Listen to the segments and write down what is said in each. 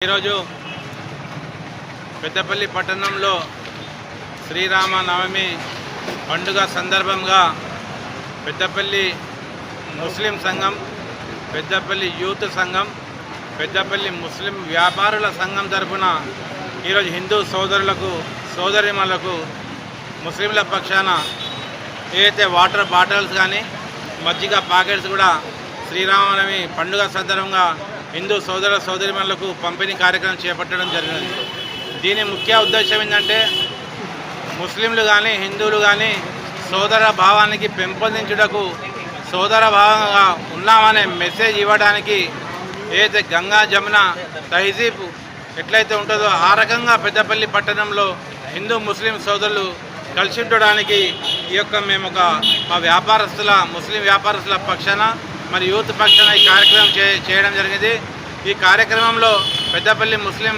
ఈరోజు పెద్దపల్లి పట్టణంలో శ్రీరామ నవమి పండుగ సందర్భంగా పెద్దపల్లి ముస్లిం సంఘం పెద్దపల్లి యూత్ సంఘం పెద్దపల్లి ముస్లిం వ్యాపారుల సంఘం తరఫున ఈరోజు హిందూ సోదరులకు సోదరిమలకు ముస్లింల పక్షాన ఏదైతే వాటర్ బాటిల్స్ కానీ మజ్జిగ ప్యాకెట్స్ కూడా శ్రీరామనవమి పండుగ సందర్భంగా హిందూ సోదర సోదరిమణులకు పంపిణీ కార్యక్రమం చేపట్టడం జరిగినది దీని ముఖ్య ఉద్దేశం ఏంటంటే ముస్లింలు కానీ హిందువులు కానీ సోదర భావానికి పెంపొందించుటకు సోదర భావంగా ఉన్నామనే మెసేజ్ ఇవ్వడానికి ఏదైతే గంగా జమున తహజీబ్ ఎట్లయితే ఉంటుందో ఆ రకంగా పెద్దపల్లి పట్టణంలో హిందూ ముస్లిం సోదరులు కలిసి ఉండడానికి ఈ యొక్క మేము ఒక మా వ్యాపారస్తుల ముస్లిం వ్యాపారస్తుల పక్షాన మరి యూత్ పక్షాన ఈ కార్యక్రమం చే చేయడం జరిగింది. ఈ కార్యక్రమంలో పెద్దపల్లి ముస్లిం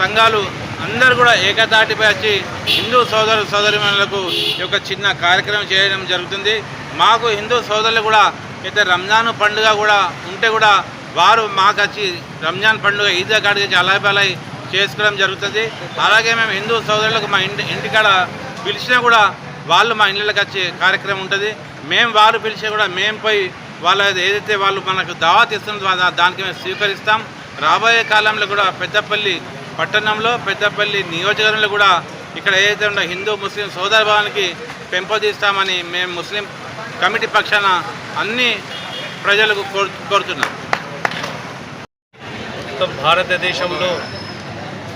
సంఘాలు అందరూ కూడా ఏకతాటిపై వచ్చి హిందూ సోదరు సోదరిమణులకు ఈ యొక్క చిన్న కార్యక్రమం చేయడం జరుగుతుంది. మాకు హిందూ సోదరులు కూడా అయితే రంజాన్ పండుగ కూడా ఉంటే కూడా వారు మాకు వచ్చి రంజాన్ పండుగ ఈద్ కాడికి వచ్చి అలాయ్ చేసుకోవడం జరుగుతుంది. అలాగే మేము హిందూ సోదరులకు మా ఇంటి ఇంటికాడ పిలిచినా కూడా వాళ్ళు మా ఇళ్ళకి వచ్చే కార్యక్రమం ఉంటుంది. మేము వారు పిలిచినా కూడా మేము పోయి వాళ్ళ ఏదైతే వాళ్ళు మనకు దావత్ ఇస్తుందో దానికి మేము స్వీకరిస్తాం. రాబోయే కాలంలో కూడా పెద్దపల్లి పట్టణంలో పెద్దపల్లి నియోజకవర్గంలో కూడా ఇక్కడ ఏదైతే ఉందో హిందూ ముస్లిం సోదరభావానికి పెంపొందిస్తామని మేము ముస్లిం కమిటీ పక్షాన అన్ని ప్రజలకు కోరుతున్నాం. భారతదేశంలో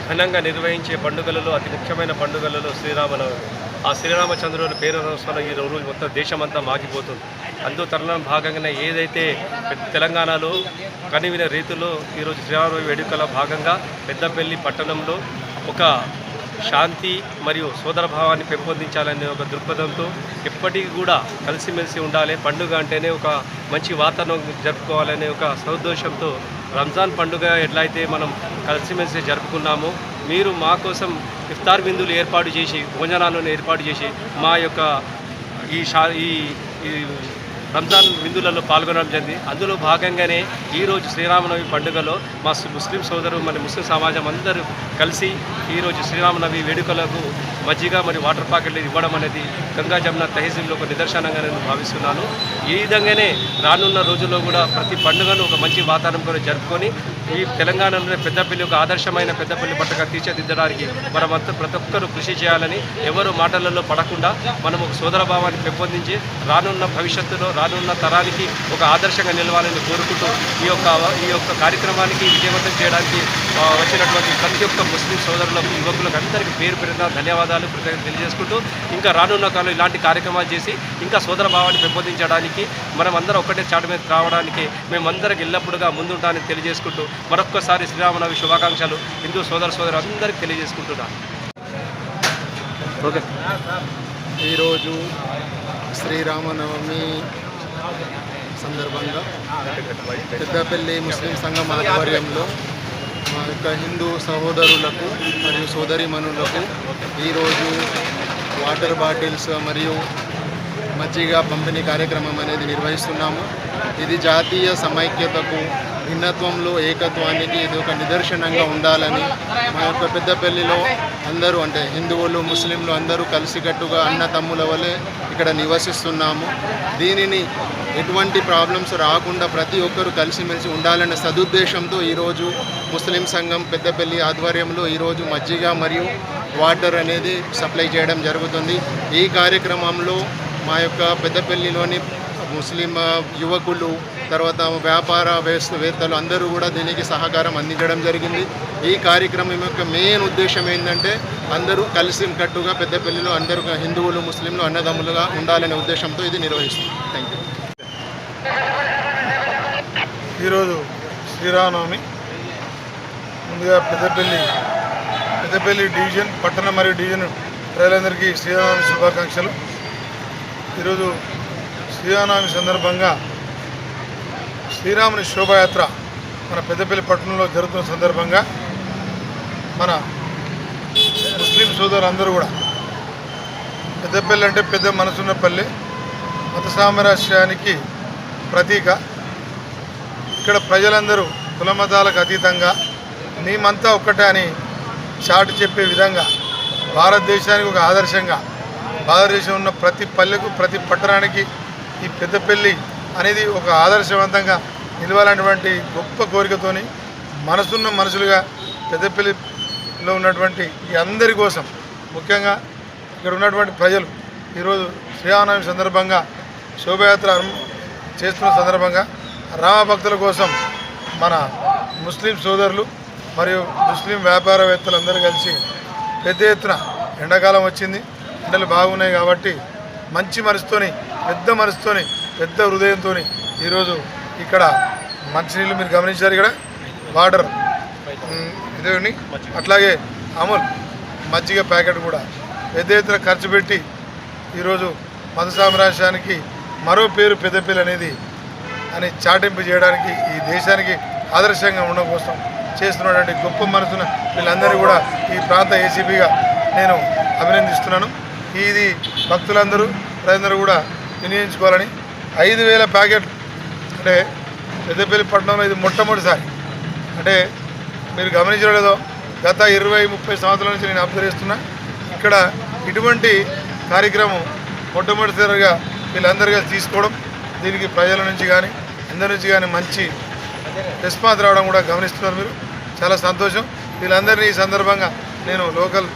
ఘనంగా నిర్వహించే పండుగలలో అతి ముఖ్యమైన పండుగలలో శ్రీరామనవమి ఆ శ్రీరామచంద్రుని పేరు వస్తున్న ఈ రోజు మొత్తం దేశమంతా మాగిపోతుంది. అందు తరుణం భాగంగానే ఏదైతే తెలంగాణలో కనివిన రీతిలో ఈరోజు శ్రీరామనవమి వేడుకల భాగంగా పెద్దపల్లి పట్టణంలో ఒక శాంతి మరియు సోదరభావాన్ని పెంపొందించాలనే ఒక దృక్పథంతో ఎప్పటికీ కూడా కలిసిమెలిసి ఉండాలి. పండుగ అంటేనే ఒక మంచి వాతావరణం జరుపుకోవాలనే ఒక సౌదోషంతో రంజాన్ పండుగ ఎట్లయితే మనం కలిసిమెలిసి జరుపుకున్నామో మీరు మా కోసం ఇఫ్తార్ బిందులు ఏర్పాటు చేసి భోజనాలను ఏర్పాటు చేసి మా యొక్క ఈ షా ఈ ఈ రంజాన్ విందులలో పాల్గొనడం జరిగింది. అందులో భాగంగానే ఈరోజు శ్రీరామనవమి పండుగలో మా ముస్లిం సోదరు మన ముస్లిం సమాజం అందరూ కలిసి ఈరోజు శ్రీరామనవమి వేడుకలకు మజ్జిగ మరియు వాటర్ ప్యాకెట్లు ఇవ్వడం అనేది గంగా జమున తహసీల్లో ఒక నిదర్శనంగా నేను భావిస్తున్నాను. ఈ విధంగానే రానున్న రోజుల్లో కూడా ప్రతి పండుగను ఒక మంచి వాతావరణం కూడా జరుపుకొని ఈ తెలంగాణలోనే పెద్దపల్లి ఒక ఆదర్శమైన పెద్దపల్లి పట్టగా తీర్చిదిద్దడానికి మనమంతా ప్రతి ఒక్కరూ కృషి చేయాలని ఎవరు మాటలలో పడకుండా మనం ఒక సోదర భావాన్ని పెంపొందించి రానున్న భవిష్యత్తులో రానున్న తరానికి ఒక ఆదర్శంగా నిలవాలని కోరుకుంటూ ఈ యొక్క ఈ యొక్క కార్యక్రమానికి విజయవంతం చేయడానికి వచ్చినటువంటి ప్రతి ఒక్క ముస్లిం సోదరులకు యువకులకు అందరికీ పేరు పెరిగిన ధన్యవాదాలు కృతజ్ఞత తెలియజేసుకుంటూ ఇంకా రానున్న కాలంలో ఇలాంటి కార్యక్రమాలు చేసి ఇంకా సోదర భావాన్ని పెంపొందించడానికి మనం అందరం ఒక్కటే చాటు మీద రావడానికి మేమందరికి ఎల్లప్పుడుగా ముందుంటానని తెలియజేసుకుంటూ మరొక్కసారి శ్రీరామనవి శుభాకాంక్షలు హిందూ సోదర సోదరు అందరికీ తెలియజేసుకుంటున్నాను. ఓకే. ఈరోజు శ్రీరామనవమి సందర్భంగా పెద్దపల్లి ముస్లిం సంఘం ఆధ్వర్యంలో మా యొక్క హిందూ సహోదరులకు మరియు సోదరిమణులకు ఈరోజు వాటర్ బాటిల్స్ మరియు మజ్జిగ పంపిణీ కార్యక్రమం అనేది నిర్వహిస్తున్నాము. ఇది జాతీయ సమైక్యతకు భిన్నత్వంలో ఏకత్వానికి ఇది ఒక నిదర్శనంగా ఉండాలని మా యొక్క పెద్దపల్లిలో అందరూ అంటే హిందువులు ముస్లింలు అందరూ కలిసికట్టుగా అన్న తమ్ముల వలె ఇక్కడ నివసిస్తున్నాము. దీనిని ఎటువంటి ప్రాబ్లమ్స్ రాకుండా ప్రతి ఒక్కరూ కలిసిమెలిసి ఉండాలనే సదుద్దేశంతో ఈరోజు ముస్లిం సంఘం పెద్దపల్లి ఆధ్వర్యంలో ఈరోజు మజ్జిగ మరియు వాటర్ అనేది సప్లై చేయడం జరుగుతుంది. ఈ కార్యక్రమంలో మా యొక్క పెద్దపల్లిలోని ముస్లిం యువకులు తర్వాత వ్యాపార వేస్తవేత్తలు అందరూ కూడా దీనికి సహకారం అందించడం జరిగింది. ఈ కార్యక్రమం యొక్క మెయిన్ ఉద్దేశం ఏంటంటే అందరూ కలిసి కట్టుగా పెద్దపల్లిలో అందరూ హిందువులు ముస్లింలు అన్నదమ్ములుగా ఉండాలనే ఉద్దేశంతో ఇది నిర్వహిస్తుంది. థ్యాంక్ యూ ఈరోజు శ్రీరామనవమి. ముందుగా పెద్దపల్లి పెద్దపల్లి డివిజన్ పట్టణ మరియు డివిజన్ ప్రజలందరికీ శ్రీరామనవమి శుభాకాంక్షలు. ఈరోజు శ్రీరామనవమి సందర్భంగా శ్రీరాముని శోభాయాత్ర మన పెద్దపల్లి పట్టణంలో జరుగుతున్న సందర్భంగా మన ముస్లిం సోదరులందరూ కూడా పెద్దపల్లి అంటే పెద్ద మనసున్న పల్లె మత సామరస్యానికి ప్రతీక. ఇక్కడ ప్రజలందరూ కులమతాలకు అతీతంగా మేమంతా ఒక్కటే అని చాటి చెప్పే విధంగా భారతదేశానికి ఒక ఆదర్శంగా భారతదేశం ఉన్న ప్రతి పల్లెకు ప్రతి పట్టణానికి ఈ పెద్దపల్లి అనేది ఒక ఆదర్శవంతంగా నిలవాలన్నటువంటి గొప్ప కోరికతోని మనసున్న మనుషులుగా పెద్దపల్లిలో ఉన్నటువంటి ఈ అందరి కోసం ముఖ్యంగా ఇక్కడ ఉన్నటువంటి ప్రజలు ఈరోజు శ్రీరామనవమి సందర్భంగా శోభయాత్ర చేస్తున్న సందర్భంగా రామ భక్తుల కోసం మన ముస్లిం సోదరులు మరియు ముస్లిం వ్యాపారవేత్తలందరూ కలిసి పెద్ద ఎత్తున ఎండాకాలం వచ్చింది. ఎండలు బాగున్నాయి కాబట్టి మంచి మనసుతోని పెద్ద మనసుతోని పెద్ద హృదయంతో ఈరోజు ఇక్కడ మంచినీళ్ళు మీరు గమనించారు ఇక్కడ? వాటర్. ఇదేని అట్లాగే అమూల్ మజ్జిగ ప్యాకెట్ కూడా. పెద్ద ఎత్తున ఖర్చు పెట్టి ఈరోజు మత సామ్రాజ్యానికి మరో పేరు పెద్దపల్లి అనేది అని చాటింపు చేయడానికి ఈ దేశానికి ఆదర్శంగా ఉండడం కోసం చేస్తున్నటువంటి గొప్ప మనసున వీళ్ళందరినీ కూడా ఈ ప్రాంత ఏసీపీగా నేను అభినందిస్తున్నాను. ఇది భక్తులందరూ ప్రజలందరూ కూడా వినియోగించుకోవాలని ఐదు వేల ప్యాకెట్ అంటే పెద్దపల్లి పట్టణంలో ఇది మొట్టమొదటిసారి. అంటే మీరు గమనించలేదో గత ఇరవై ముప్పై సంవత్సరాల నుంచి నేను అబ్జర్వ్ చేస్తున్నా. ఇక్కడ ఇటువంటి కార్యక్రమం మొట్టమొదటిసారిగా వీళ్ళందరిగా తీసుకోవడం దీనికి ప్రజల నుంచి కానీ అందరి నుంచి కానీ మంచి రెస్పాన్స్ రావడం కూడా గమనిస్తున్నారు మీరు. చాలా సంతోషం. వీళ్ళందరినీ ఈ సందర్భంగా నేను లోకల్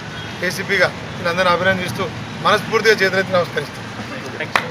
ఏసీపీగా వీళ్ళందరినీ అభినందిస్తూ మనస్ఫూర్తిగా చేతులెత్తి నమస్కరిస్తాను